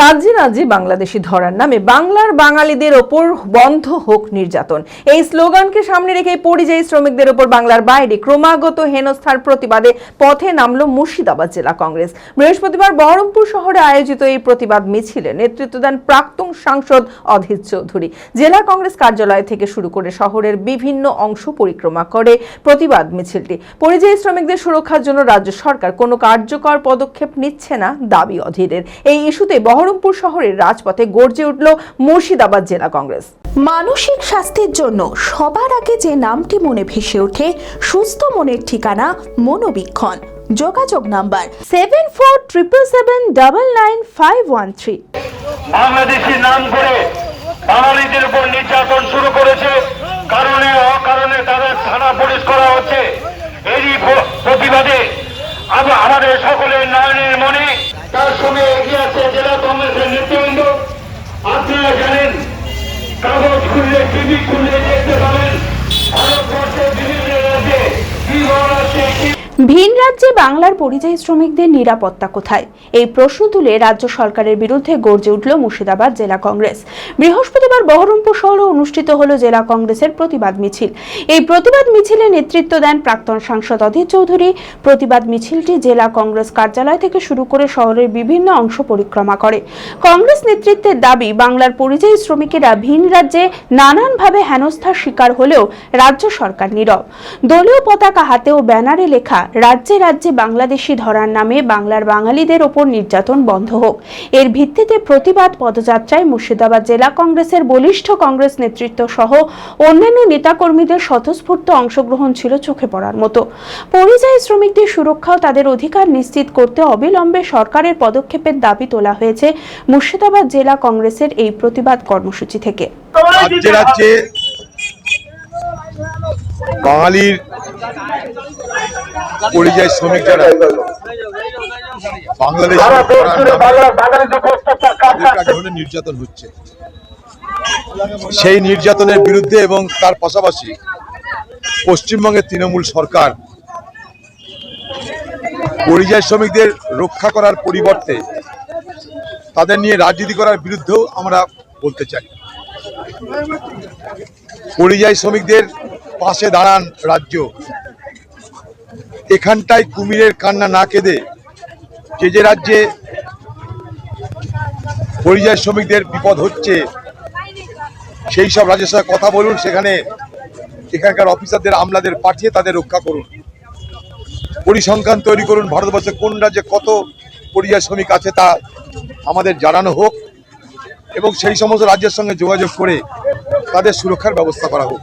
রাজ্যে রাজ্যে বাংলাদেশি ধরার নামে বাংলার বাঙালিদের ওপর বন্ধ হোক নির্যাতন। এই স্লোগানকে সামনে রেখে পরিযায়ী শ্রমিকদের ওপর বাংলার বাইরে ক্রমাগত হেনস্থার প্রতিবাদে পথে নামল মুর্শিদাবাদ জেলা কংগ্রেস। বৃহস্পতিবার বহরমপুর শহরে আয়োজিত এই প্রতিবাদ মিছিলে নেতৃত্ব দেন প্রাক্তন সাংসদ অধীর চৌধুরী। জেলা কংগ্রেস কার্যালয় থেকে শুরু করে শহরের বিভিন্ন অংশ পরিক্রমা করে প্রতিবাদ মিছিলটি। পরিযায়ী শ্রমিকদের সুরক্ষার জন্য রাজ্য সরকার কোনো কার্যকর পদক্ষেপ নিচ্ছে না দাবি অধীরের। এই ইস্যুতে বহরমপুর শহরের রাজপথে গর্জে উঠল মুর্শিদাবাদ জেলা কংগ্রেস। মানসিক স্বাস্থ্যের জন্য সবার আগে যে নামটি মনে ভেসে ওঠে সুস্থ মনের ঠিকানা মনোবীক্ষণ। যোগাযোগ number seven four triple seven double nine five one three Bangladeshi নাম করে বাঙালিদের উপর নির্যাতন শুরু করেছে। কারণে অকারণে তাদের থানা পুলিশ করা হচ্ছে। এরই প্রতিবাদে আমাদের সকলের নয়নের মনে Thank you. ভিন রাজ্যে বাংলার পরিযায়ী শ্রমিকদের নিরাপত্তা কোথায়? এই প্রশ্ন তুলে রাজ্য সরকারের বিরুদ্ধে গর্জে উঠল মুর্শিদাবাদ জেলা কংগ্রেস। বৃহস্পতিবার বহরমপুর শহরে অনুষ্ঠিত হল জেলা কংগ্রেসের প্রতিবাদ মিছিল। এই প্রতিবাদ মিছিলে নেতৃত্ব দেন প্রাক্তন সাংসদ অধীর চৌধুরী। প্রতিবাদ মিছিলটি জেলা কংগ্রেস কার্যালয় থেকে শুরু করে শহরের বিভিন্ন অংশ পরিক্রমা করে। কংগ্রেস নেতৃত্বের দাবি, বাংলার পরিযায়ী শ্রমিকেরা ভিন রাজ্যে নানানভাবে হেনস্থার শিকার হলেও রাজ্য সরকার নীরব। দলীয় পতাকা হাতে ও ব্যানারে লেখা রাজ্যে রাজ্যে বাংলাদেশি ধরার নামে বাংলার বাঙালিদের ওপর নির্যাতন বন্ধ হোক। এর ভিত্তিতে প্রতিবাদ পদযাত্রায় মুর্শিদাবাদ জেলা কংগ্রেসের বলিষ্ঠ কংগ্রেস নেতৃত্ব সহ অন্যান্য নেতাকর্মীদের স্বতঃস্ফূর্ত অংশগ্রহণ ছিল চোখে পড়ার মতো। পরিযায়ী শ্রমিকদের সুরক্ষা ও তাদের অধিকার নিশ্চিত করতে অবিলম্বে সরকারের পদক্ষেপের দাবি তোলা হয়েছে মুর্শিদাবাদ জেলা কংগ্রেসের এই প্রতিবাদ কর্মসূচি থেকে। রাজ্যে রাজ্যে বাঙালির পরিযায়ী শ্রমিক যারা বাংলাদেশ নির্যাতন হচ্ছে। সেই নির্যাতনের বিরুদ্ধে এবং তার পাশাপাশি পশ্চিমবঙ্গের তৃণমূল সরকার পরিযায়ী শ্রমিকদের রক্ষা করার পরিবর্তে তাদের নিয়ে রাজনীতি করার বিরুদ্ধেও আমরা বলতে চাই। পরিযায়ী শ্রমিকদের পাশে দাঁড়ান রাজ্য। এখানটায় কুমিরের কান্না না কেঁদে যে যে রাজ্যে পরিযায়ী শ্রমিকদের বিপদ হচ্ছে, সেই সব রাজ্যের সঙ্গে কথা বলুন, সেখানে এখানকার অফিসারদের, আমলাদের পাঠিয়ে তাদের রক্ষা করুন। পরিসংখ্যান তৈরি করুন, ভারতবর্ষে কোন রাজ্যে কত পরিযায়ী শ্রমিক আছে তা আমাদের জানানো হোক এবং সেই সমস্ত রাজ্যের সঙ্গে যোগাযোগ করে তাদের সুরক্ষার ব্যবস্থা করা হোক।